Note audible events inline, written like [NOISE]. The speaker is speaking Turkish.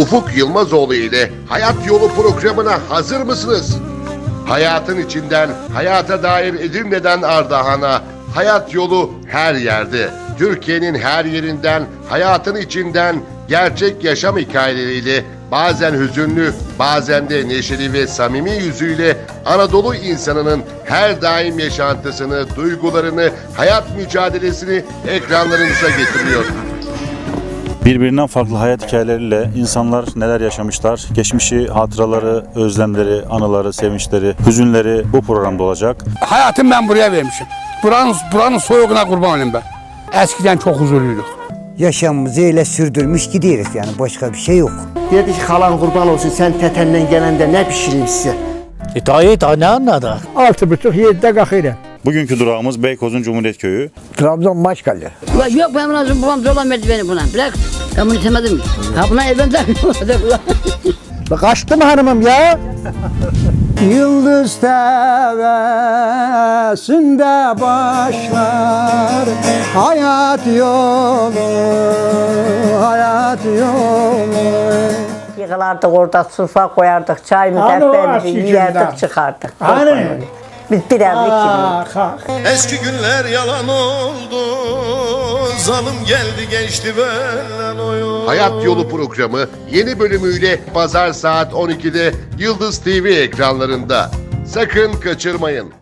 Ufuk Yılmazoğlu ile Hayat Yolu programına hazır mısınız? Hayatın içinden, hayata dair Edirne'den Ardahan'a, hayat yolu her yerde. Türkiye'nin her yerinden, hayatın içinden gerçek yaşam hikayeleriyle bazen hüzünlü, bazen de neşeli ve samimi yüzüyle Anadolu insanının her daim yaşantısını, duygularını, hayat mücadelesini ekranlarınıza getiriyor. Birbirinden farklı hayat hikayeleriyle insanlar neler yaşamışlar, geçmişi, hatıraları, özlemleri, anıları, sevinçleri, hüzünleri bu programda olacak. Hayatımı ben buraya vermişim. Buranın, buranın soğuğuna kurban olayım ben. Eskiden çok huzurluyduk. yaşamımızı öyle sürdürmüş gidiyoruz yani başka bir şey yok. Dedi ki halan kurban olsun sen tetenden gelende ne pişireyim size? E dayı da ne anladı? Altı buçuk yedide kalkıyorum. Bugünkü durağımız Beykoz'un Cumhuriyet Köyü. Trabzon Maçkale. Ulan yok benim lazım babam zorla verdi beni buna. Bırak. Ben bunu istemedim. Ha buna evlendim. [LAUGHS] Kaçtım hanımım ya. [LAUGHS] Yıldız tevesinde başlar hayat yolu, hayat yolu. Yıkılardık orada sufra koyardık, çayımızı Hani o hep eski yerdik çıkardık. Hani? Birerdik gibi. Ah, ah. Eski günler yalan oldu Zalim geldi geçti benden oyun Hayat Yolu programı yeni bölümüyle pazar saat 12'de Yıldız TV ekranlarında. Sakın kaçırmayın.